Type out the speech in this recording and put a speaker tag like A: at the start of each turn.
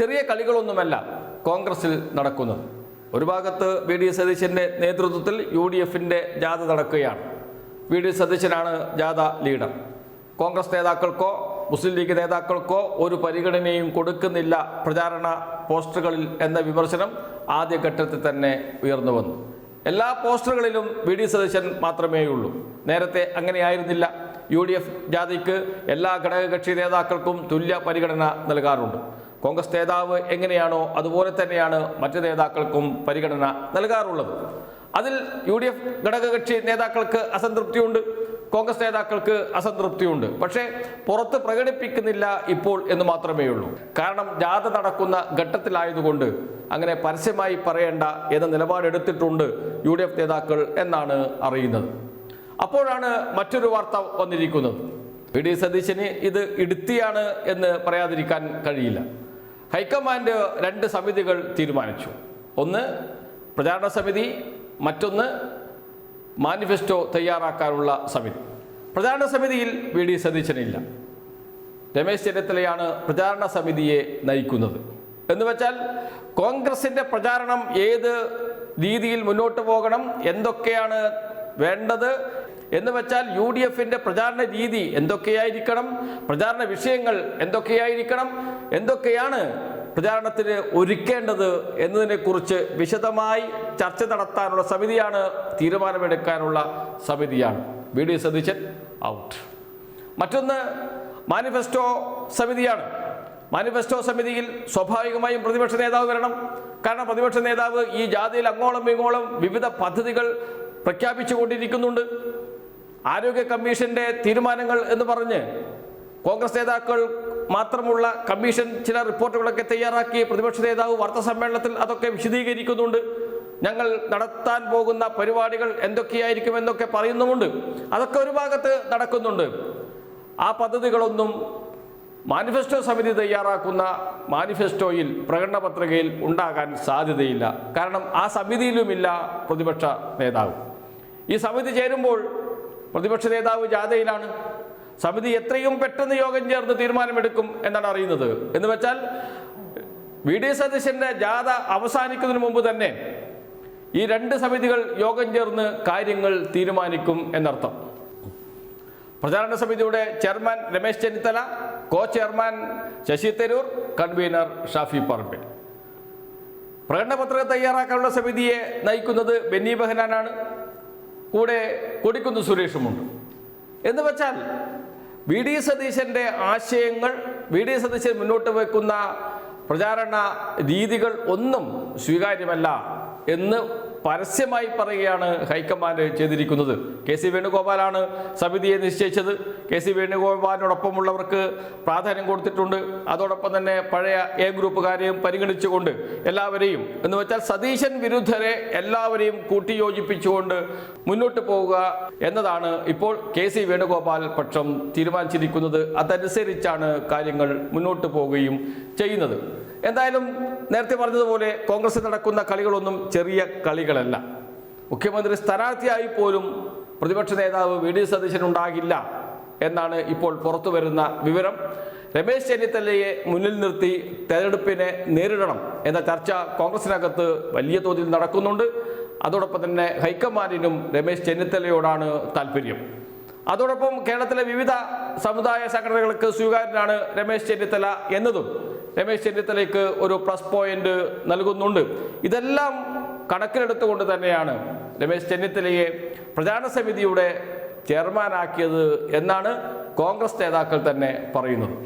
A: ചെറിയ കളികളൊന്നുമല്ല കോൺഗ്രസിൽ നടക്കുന്നത് ഒരു ഭാഗത്ത് വി ഡി സതീശന്റെ നേതൃത്വത്തിൽ യു ഡി എഫിന്റെ ജാഥ നടക്കുകയാണ്. വി ഡി സതീശനാണ് ജാഥ ലീഡർ. കോൺഗ്രസ് നേതാക്കൾക്കോ മുസ്ലിം ലീഗ് നേതാക്കൾക്കോ ഒരു പരിഗണനയും കൊടുക്കുന്നില്ല പ്രചാരണ പോസ്റ്ററുകളിൽ എന്ന വിമർശനം ആദ്യഘട്ടത്തിൽ തന്നെ ഉയർന്നു വന്നു. എല്ലാ പോസ്റ്ററുകളിലും വി ഡി സതീശൻ മാത്രമേ ഉള്ളൂ നേരത്തെ അങ്ങനെയായിരുന്നില്ല. യു ഡി എഫ് ജാഥയ്ക്ക് എല്ലാ ഘടകകക്ഷി നേതാക്കൾക്കും തുല്യ പരിഗണന നൽകാറുണ്ട്. കോൺഗ്രസ് നേതാവ് എങ്ങനെയാണോ അതുപോലെ തന്നെയാണ് മറ്റ് നേതാക്കൾക്കും പരിഗണന നൽകാറുള്ളത്. അതിൽ യു ഡി എഫ് ഘടകകക്ഷി നേതാക്കൾക്ക് അസംതൃപ്തിയുണ്ട് കോൺഗ്രസ് നേതാക്കൾക്ക് അസംതൃപ്തിയുണ്ട്. പക്ഷേ പുറത്ത് പ്രകടിപ്പിക്കുന്നില്ല ഇപ്പോൾ എന്ന് മാത്രമേ ഉള്ളൂ. കാരണം ജാഥ നടക്കുന്ന ഘട്ടത്തിലായതുകൊണ്ട് അങ്ങനെ പരസ്യമായി പറയേണ്ട എന്ന നിലപാടെടുത്തിട്ടുണ്ട് യു ഡി എഫ് നേതാക്കൾ എന്നാണ് അറിയുന്നത്. അപ്പോഴാണ് മറ്റൊരു വാർത്ത വന്നിരിക്കുന്നത്. V D. സതീശന് ഇത് ഇടുത്തിയാണ് എന്ന് പറയാതിരിക്കാൻ കഴിയില്ല. ഹൈക്കമാൻഡ് രണ്ട് സമിതികൾ തീരുമാനിച്ചു. ഒന്ന് പ്രചാരണ സമിതി മറ്റൊന്ന് മാനിഫെസ്റ്റോ തയ്യാറാക്കാനുള്ള സമിതി. പ്രചാരണ സമിതിയിൽ വി ഡി സതീശനില്ല. രമേശ് ചെന്നിത്തലയാണ് പ്രചാരണ സമിതിയെ നയിക്കുന്നത്. എന്ന് വെച്ചാൽ കോൺഗ്രസിന്റെ പ്രചാരണം ഏത് രീതിയിൽ മുന്നോട്ട് പോകണം എന്തൊക്കെയാണ് വേണ്ടത് എന്ന് വെച്ചാൽ യു ഡി എഫിന്റെ പ്രചാരണ രീതി എന്തൊക്കെയായിരിക്കണം? പ്രചാരണ വിഷയങ്ങൾ എന്തൊക്കെയായിരിക്കണം? എന്തൊക്കെയാണ് പ്രചാരണത്തിന് ഒരുക്കേണ്ടത് എന്നതിനെക്കുറിച്ച് വിശദമായി ചർച്ച നടത്താനുള്ള സമിതിയാണ് തീരുമാനമെടുക്കാനുള്ള സമിതിയാണ്. വി ഡി സതീശൻ ഔട്ട് മറ്റൊന്ന് മാനിഫെസ്റ്റോ സമിതിയാണ്. മാനിഫെസ്റ്റോ സമിതിയിൽ സ്വാഭാവികമായും പ്രതിപക്ഷ നേതാവ് വരണം. കാരണം പ്രതിപക്ഷ നേതാവ് ഈ ജാതിയിൽ അങ്ങോളം ഇങ്ങോളം വിവിധ പദ്ധതികൾ പ്രഖ്യാപിച്ചുകൊണ്ടിരിക്കുന്നുണ്ട്. ആരോഗ്യ കമ്മീഷന്റെ തീരുമാനങ്ങൾ എന്ന് പറഞ്ഞ് കോൺഗ്രസ് നേതാക്കൾ മാത്രമുള്ള കമ്മീഷൻ ചില റിപ്പോർട്ടുകളൊക്കെ തയ്യാറാക്കി പ്രതിപക്ഷ നേതാവ് വാർത്താ സമ്മേളനത്തിൽ അതൊക്കെ വിശദീകരിക്കുന്നുണ്ട്. ഞങ്ങൾ നടത്താൻ പോകുന്ന പരിപാടികൾ എന്തൊക്കെയായിരിക്കും എന്നൊക്കെ പറയുന്നുമുണ്ട്. അതൊക്കെ ഒരു ഭാഗത്ത് നടക്കുന്നുണ്ട്. ആ പദ്ധതികളൊന്നും മാനിഫെസ്റ്റോ സമിതി തയ്യാറാക്കുന്ന മാനിഫെസ്റ്റോയിൽ പ്രകടന പത്രികയിൽ ഉണ്ടാകാൻ സാധ്യതയില്ല. കാരണം ആ സമിതിയിലുമില്ല പ്രതിപക്ഷ നേതാവ്. ഈ സമിതി ചേരുമ്പോൾ പ്രതിപക്ഷ നേതാവ് ജാഥയിലാണ്. സമിതി എത്രയും പെട്ടെന്ന് യോഗം ചേർന്ന് തീരുമാനമെടുക്കും എന്നാണ് അറിയുന്നത്. എന്ന് വെച്ചാൽ വി ഡി സതീശന്റെ ജാഥ അവസാനിക്കുന്നതിന് മുമ്പ് തന്നെ ഈ രണ്ട് സമിതികൾ യോഗം ചേർന്ന് കാര്യങ്ങൾ തീരുമാനിക്കും എന്നർത്ഥം. പ്രചാരണ സമിതിയുടെ chairman Ramesh Chennithala co chairman Shashi Tharoor convener Shafi Parambil. പ്രകടന പത്രിക തയ്യാറാക്കാനുള്ള സമിതിയെ നയിക്കുന്നത് ബെന്നി ബെഹനാനാണ്. കൂടെ കൊടിക്കുന്ന് സുരേഷുമുണ്ട്. എന്ന് വെച്ചാൽ വി ഡി സതീശന്റെ ആശയങ്ങൾ വി ഡി സതീശൻ മുന്നോട്ട് വെക്കുന്ന പ്രചാരണ രീതികൾ ഒന്നും സ്വീകാര്യമല്ല എന്ന് പരസ്യമായി പറയുകയാണ് ഹൈക്കമാൻഡ് ചെയ്തിരിക്കുന്നത്. കെ സി വേണുഗോപാലാണ് സമിതിയെ നിശ്ചയിച്ചത്. കെ സി വേണുഗോപാലിനോടൊപ്പമുള്ളവർക്ക് പ്രാധാന്യം കൊടുത്തിട്ടുണ്ട്. അതോടൊപ്പം തന്നെ പഴയ എ ഗ്രൂപ്പുകാരെയും പരിഗണിച്ചുകൊണ്ട് എല്ലാവരെയും. എന്ന് വെച്ചാൽ സതീശൻ വിരുദ്ധരെ എല്ലാവരെയും കൂട്ടിയോജിപ്പിച്ചുകൊണ്ട് മുന്നോട്ട് പോവുക എന്നതാണ് ഇപ്പോൾ കെ സി വേണുഗോപാൽ പക്ഷം തീരുമാനിച്ചിരിക്കുന്നത്. അതനുസരിച്ചാണ് കാര്യങ്ങൾ മുന്നോട്ട് പോവുകയും ചെയ്യുന്നത്. എന്തായാലും നേരത്തെ പറഞ്ഞതുപോലെ കോൺഗ്രസ് നടക്കുന്ന കളികളൊന്നും ചെറിയ കളികളല്ല മുഖ്യമന്ത്രി സ്ഥാനാർത്ഥിയായി പോലും പ്രതിപക്ഷ നേതാവ് വി ഡി സതീശൻ ഉണ്ടാകില്ല എന്നാണ് ഇപ്പോൾ പുറത്തു വരുന്ന വിവരം. രമേശ് ചെന്നിത്തലയെ മുന്നിൽ നിർത്തി തെരഞ്ഞെടുപ്പിനെ നേരിടണം എന്ന ചർച്ച കോൺഗ്രസിനകത്ത് വലിയ തോതിൽ നടക്കുന്നുണ്ട്. അതോടൊപ്പം തന്നെ ഹൈക്കമാൻഡിനും രമേശ് ചെന്നിത്തലയോടാണ് താല്പര്യം അതോടൊപ്പം കേരളത്തിലെ വിവിധ സമുദായ സംഘടനകൾക്ക് സ്വീകാര്യനാണ് രമേശ് ചെന്നിത്തല എന്നതും രമേശ് ചെന്നിത്തലയ്ക്ക് ഒരു പ്ലസ് പോയിന്റ് നൽകുന്നുണ്ട്. ഇതെല്ലാം കണക്കിലെടുത്തുകൊണ്ട് തന്നെയാണ് രമേശ് ചെന്നിത്തലയെ പ്രചാരണ സമിതിയുടെ ചെയർമാനാക്കിയത് എന്നാണ് കോൺഗ്രസ് നേതാക്കൾ തന്നെ പറയുന്നത്.